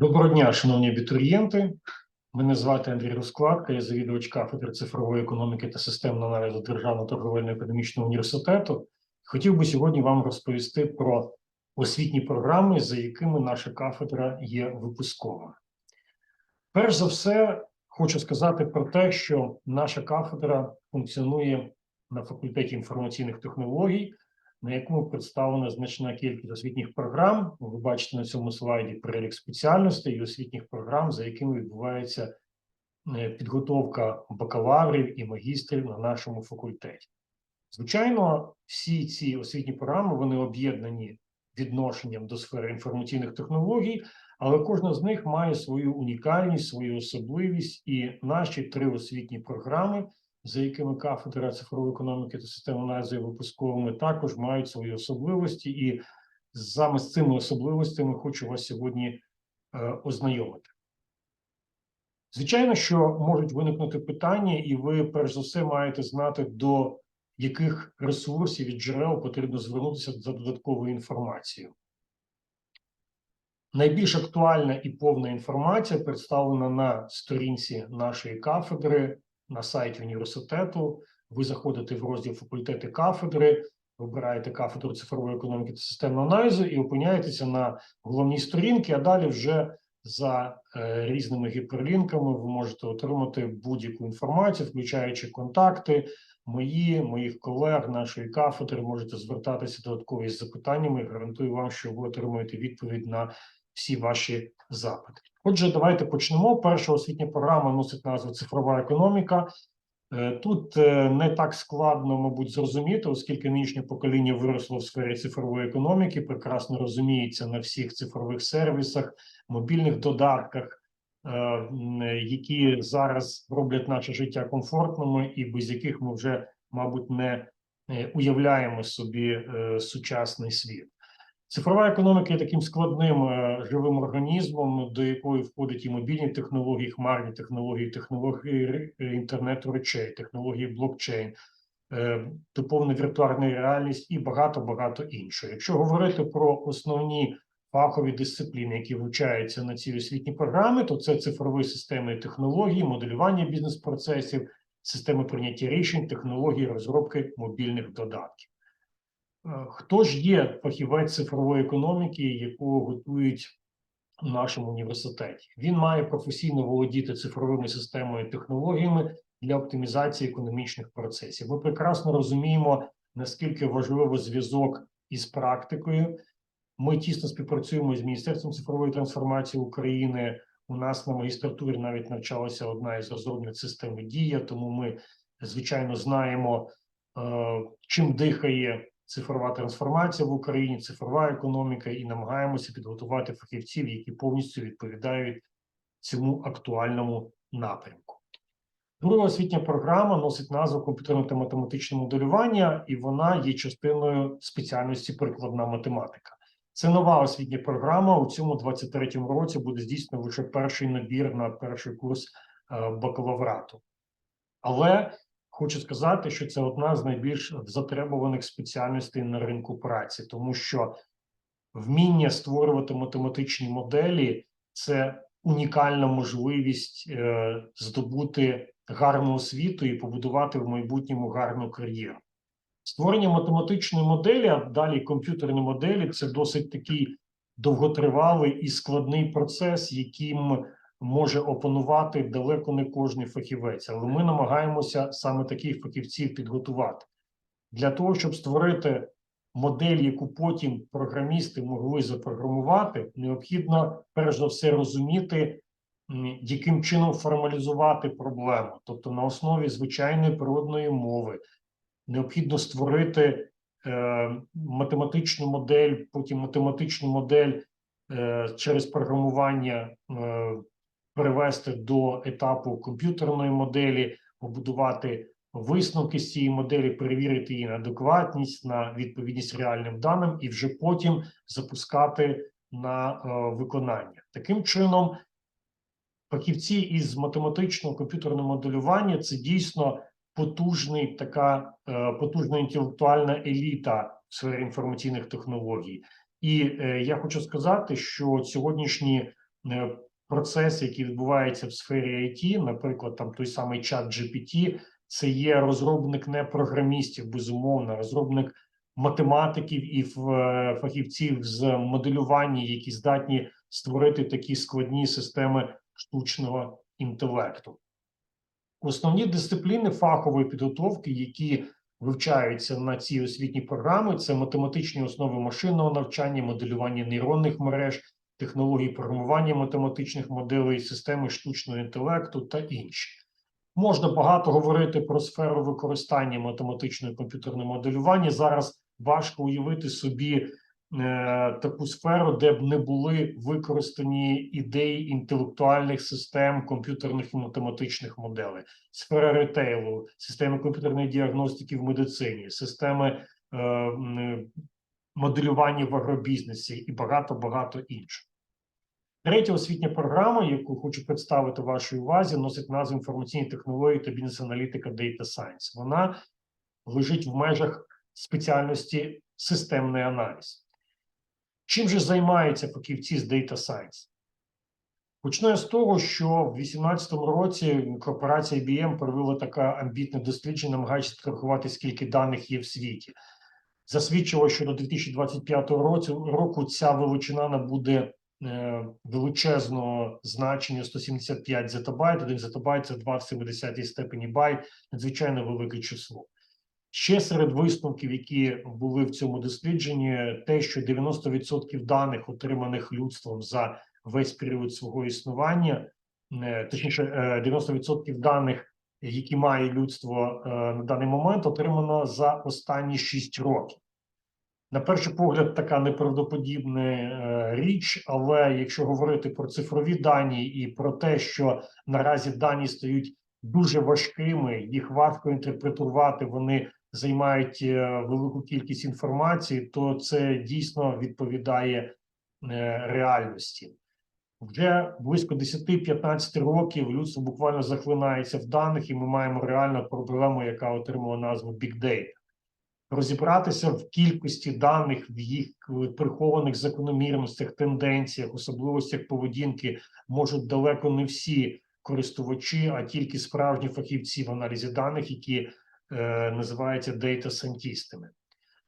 Доброго дня, шановні абітурієнти. Мене звати Андрій Розкладка, я завідувач кафедри цифрової економіки та системного аналізу Державного торговельно-економічного університету. Хотів би сьогодні вам розповісти про освітні програми, за якими наша кафедра є випускова. Перш за все, хочу сказати про те, що наша кафедра функціонує на факультеті інформаційних технологій, на якому представлена значна кількість освітніх програм. Ви бачите на цьому слайді перелік спеціальностей і освітніх програм, за якими відбувається е, підготовка бакалаврів і магістрів на нашому факультеті. Звичайно, всі ці освітні програми вони об'єднані відношенням до сфери інформаційних технологій, але кожна з них має свою унікальність, свою особливість, і наші три освітні програми за якими кафедра цифрової економіки та системи аналізу випусковими, також мають свої особливості, і саме з цими особливостями хочу вас сьогодні е, ознайомити. Звичайно, що можуть виникнути питання, і ви, перш за все, маєте знати, до яких ресурсів і джерел потрібно звернутися за додатковою інформацією. Найбільш актуальна і повна інформація представлена на сторінці нашої кафедри на сайті університету. Ви заходите в розділ факультети кафедри, вибираєте кафедру цифрової економіки та системного аналізу і опиняєтеся на головній сторінці, а далі вже за е, різними гіперлінками ви можете отримати будь-яку інформацію, включаючи контакти мої, моїх колег, нашої кафедри. Можете звертатися додаткові з запитаннями. Гарантую вам, що ви отримаєте відповідь на всі ваші запити. Отже, давайте почнемо. Перша освітня програма носить назву цифрова економіка. Е, Тут е, не так складно, мабуть, зрозуміти, оскільки нинішнє покоління виросло в сфері цифрової економіки, прекрасно розуміється на всіх цифрових сервісах, мобільних додатках, е, які зараз роблять наше життя комфортними, і без яких ми вже, мабуть, не уявляємо собі сучасний світ. Цифрова економіка є таким складним е, живим організмом, до якої входять і мобільні технології, хмарні технології, технології інтернету речей, технології блокчейн, е, доповнена віртуальна реальність і багато багато іншого. Якщо говорити про основні фахові дисципліни, які вивчаються на цій освітній програмі, то це цифрові системи і технології, моделювання бізнес-процесів, системи прийняття рішень, технології розробки мобільних додатків. Е, Хто ж є фахівець цифрової економіки, якого готують у нашому університеті? Він має професійно володіти цифровими системами і технологіями для оптимізації економічних процесів. Ми прекрасно розуміємо, наскільки важливий зв'язок із практикою. Ми тісно співпрацюємо з Міністерством цифрової трансформації України. У нас на магістратурі навіть навчалася одна із розробниць системи Дія, тому ми, звичайно, знаємо, е, чим дихає цифрова трансформація в Україні, цифрова економіка, і намагаємося підготувати фахівців, які повністю відповідають цьому актуальному напрямку. Друга освітня програма носить назву комп'ютерне та математичне моделювання, і вона є частиною спеціальності прикладна математика. Це нова освітня програма. У цьому 23-му році буде здійснено лише перший набір на перший курс е, бакалаврату. Але хочу сказати, що це одна з найбільш затребуваних спеціальностей на ринку праці, тому що вміння створювати математичні моделі це унікальна можливість е, здобути гарну освіту і побудувати в майбутньому гарну кар'єру. Створення математичної моделі, а далі комп'ютерні моделі це досить такий довготривалий і складний процес, яким може опанувати далеко не кожний фахівець, але ми намагаємося саме таких фахівців підготувати для того, щоб створити модель, яку потім програмісти могли запрограмувати, необхідно перш за все розуміти, яким чином формалізувати проблему, тобто на основі звичайної природної мови. Необхідно створити е, математичну модель, потім математичну модель е, через програмування е, перевести до етапу комп'ютерної моделі, побудувати висновки з цієї моделі, перевірити її на адекватність, на відповідність реальним даним, і вже потім запускати на е, виконання. Таким чином, фахівці із математичного комп'ютерного моделювання це дійсно потужний така е, потужна інтелектуальна еліта в сфері інформаційних технологій. І е, я хочу сказати, що сьогоднішні процеси, які відбуваються в сфері IT, наприклад, там той самий чат GPT, це є розробник не програмістів, безумовно, розробник математиків і е, фахівців з моделювання, які здатні створити такі складні системи штучного інтелекту. Основні дисципліни фахової підготовки, які вивчаються на цій освітній програмі, це математичні основи машинного навчання, моделювання нейронних мереж, технології програмування математичних моделей, системи штучного інтелекту та інші. Можна багато говорити про сферу використання математичного комп'ютерного моделювання. Зараз важко уявити собі е, таку сферу, де б не були використані ідеї інтелектуальних систем комп'ютерних і математичних моделей, сфера ретейлу, системи комп'ютерної діагностики в медицині, системи е, моделювання в агробізнесі і багато багато інших. Третя освітня програма, яку хочу представити вашій увазі, носить назву інформаційні технології та бізнес-аналітика Data Science. Вона лежить в межах спеціальності системний аналіз. Чим же займаються фахівці з Data Science? Почну я з того, що в 2018 році корпорація IBM провела таке амбітне дослідження, намагаючись підрахувати, скільки даних є в світі. Засвідчило, що до 2025 року, ця величина набуде величезного значення 175 зетабайт. Один зетабайт – це 2 в 70 степені байт, надзвичайно велике число. Ще серед висновків, які були в цьому дослідженні, те, що 90% даних, отриманих людством за весь період свого існування, е, точніше, е, 90% даних, які має людство е, на даний момент, отримано за останні 6 років. На перший погляд, така неправдоподібна е, річ, але якщо говорити про цифрові дані і про те, що наразі дані стають дуже важкими, їх важко інтерпретувати, вони займають е, велику кількість інформації, то це дійсно відповідає е, реальності. Вже близько 10-15 років людство буквально захлинається в даних, і ми маємо реальну проблему, яка отримала назву Big Data. Розібратися в кількості даних, в їх прихованих закономірностях, тенденціях, особливостях поведінки можуть далеко не всі користувачі, а тільки справжні фахівці в аналізі даних, які е, називаються дейта-сантістами.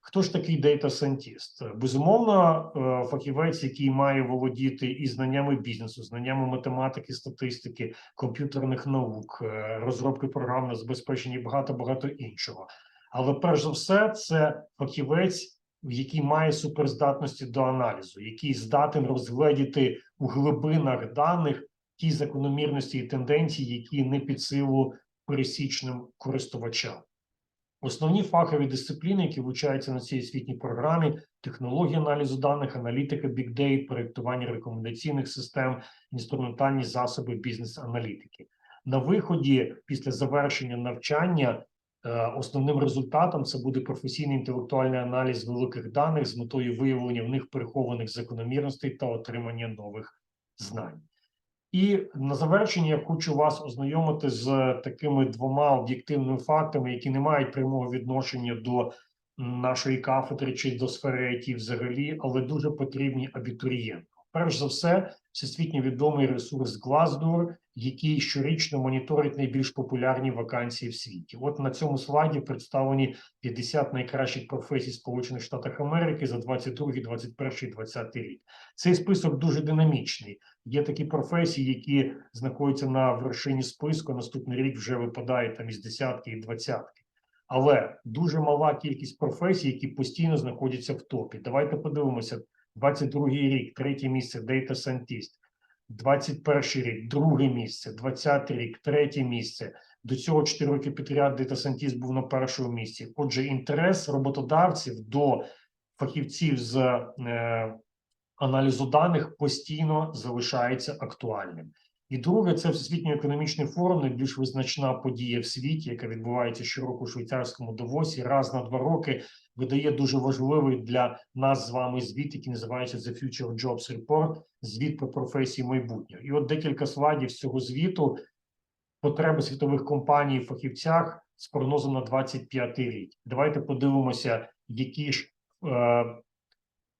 Хто ж такий дейта-сантіст? Безумовно, е, фахівець, який має володіти і знаннями бізнесу, знаннями математики, статистики, комп'ютерних наук, е, розробки програмного забезпечення і багато багато іншого. Але перш за все, це фахівець, який має суперздатності до аналізу, який здатен розгледіти у глибинах даних ті закономірності і тенденції, які не під силу пересічним користувачам. Основні фахові дисципліни, які вивчаються на цій освітній програмі: технології аналізу даних, аналітика Data, проєктування рекомендаційних систем, інструментальні засоби бізнес-аналітики. На виході, після завершення навчання, основним результатом це буде професійний інтелектуальний аналіз великих даних з метою виявлення в них перехованих закономірностей та отримання нових знань. І на завершення я хочу вас ознайомити з такими двома об'єктивними фактами, які не мають прямого відношення до нашої кафедри чи до сфери IT взагалі, але дуже потрібні абітурієнтам. Перш за все, всесвітньо відомий ресурс Glassdoor, який щорічно моніторить найбільш популярні вакансії в світі. От на цьому слайді представлені 50 найкращих професій Сполучених Штатів Америки за 22, 21, 20 рік. Цей список дуже динамічний. Є такі професії, які знаходяться на вершині списку. Наступний рік вже випадають там із десятки і двадцятки. Але дуже мала кількість професій, які постійно знаходяться в топі. Давайте подивимося: 22-й рік, третє місце Data Scientist, 21-й рік, друге місце, 20-й рік, третє місце. До цього 4 роки підряд Data Scientist був на першому місці. Отже, інтерес роботодавців до фахівців з е, аналізу даних постійно залишається актуальним. І друге, це Всесвітній економічний форум, найбільш визначна подія в світі, яка відбувається щороку у швейцарському Давосі. Раз на два роки видає дуже важливий для нас з вами звіт, який називається The Future Jobs Report, звіт про професії майбутнього. І от декілька слайдів з цього звіту потреби світових компаній в фахівцях з прогнозом на 25 рік. Давайте подивимося, які ж е,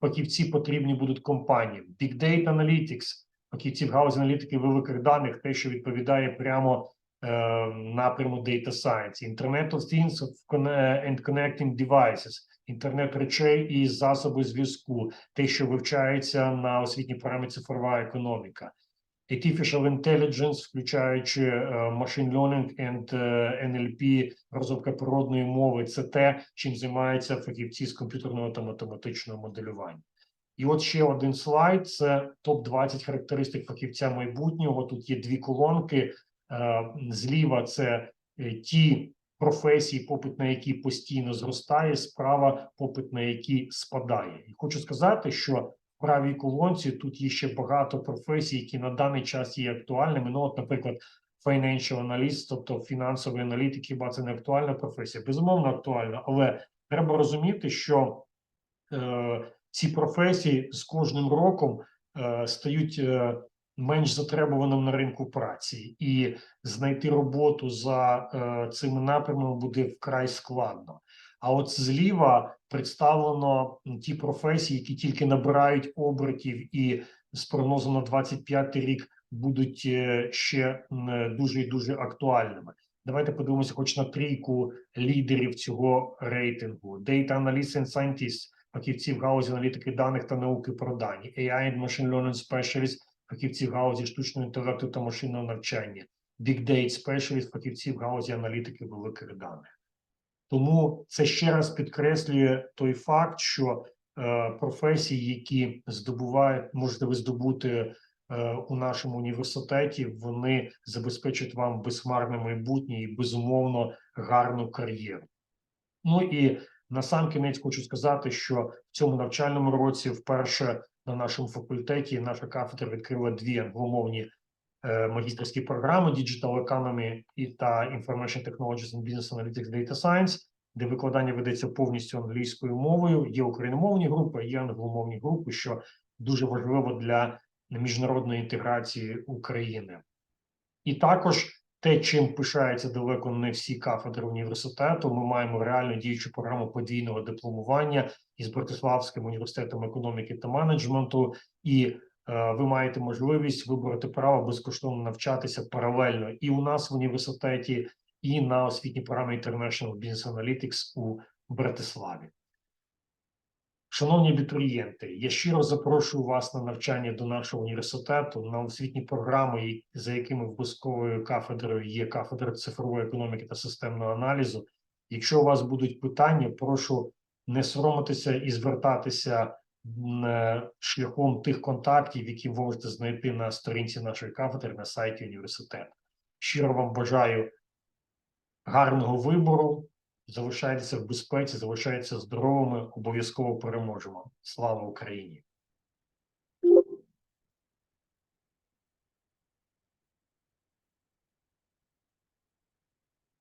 фахівці потрібні будуть компаніям. Big Data Analytics фахівців галузі аналітики великих даних, те, що відповідає прямо напряму Data Science, Internet of Things and Connecting Devices, інтернет речей і засоби зв'язку, те, що вивчається на освітній програмі цифрова економіка. Artificial Intelligence, включаючи е, Machine Learning and е, NLP, розробка природної мови, це те, чим займаються фахівці з комп'ютерного та математичного моделювання. І от ще один слайд: це топ 20 характеристик фахівця майбутнього. Тут є дві колонки. Е, Зліва це е, ті професії, попит на які постійно зростає, справа попит на які спадає. І хочу сказати, що в правій колонці тут є ще багато професій, які на даний час є актуальними. Ну, от, наприклад, financial analyst, тобто фінансовий аналітик, хіба це не актуальна професія? Безумовно, актуальна, але треба розуміти, що е, ці професії з кожним роком е, стають е, менш затребуваним на ринку праці, і знайти роботу за е, цими напрямами буде вкрай складно. А от зліва представлено ті професії, які тільки набирають обертів, і з прогнозом на 25 рік будуть е, ще дуже і дуже актуальними. Давайте подивимося, хоч на трійку лідерів цього рейтингу: Data Analysts and Scientists, фахівці в галузі аналітики даних та науки про дані, AI and Machine Learning Specialist, фахівці в галузі штучного інтелекту та машинного навчання, Big Data Specialist, в галузі аналітики великих даних. Тому це ще раз підкреслює той факт, що е, професії, які здобувають, можете ви здобути е, у нашому університеті, вони забезпечать вам безхмарне майбутнє і безумовно гарну кар'єру. Ну і на сам кінець хочу сказати, що в цьому навчальному році вперше на нашому факультеті наша кафедра відкрила дві англомовні е, магістерські програми Digital Economy і та Information Technologies and Business Analytics Data Science, де викладання ведеться повністю англійською мовою. Є україномовні групи, є англомовні групи, що дуже важливо для міжнародної інтеграції України. І також те, чим пишаються далеко не всі кафедри університету. Ми маємо реально діючу програму подвійного дипломування із Братиславським університетом економіки та менеджменту, і е, ви маєте можливість вибрати право безкоштовно навчатися паралельно і у нас в університеті, і на освітній програмі International Business Analytics у Братиславі. Шановні абітурієнти, я щиро запрошую вас на навчання до нашого університету на освітні програми, за якими обов'язковою кафедрою є кафедра цифрової економіки та системного аналізу. Якщо у вас будуть питання, прошу не соромитися і звертатися е, шляхом тих контактів, які ви можете знайти на сторінці нашої кафедри на сайті університету. Щиро вам бажаю гарного вибору. Залишайтеся в безпеці, залишайтеся здоровими, обов'язково переможемо. Слава Україні!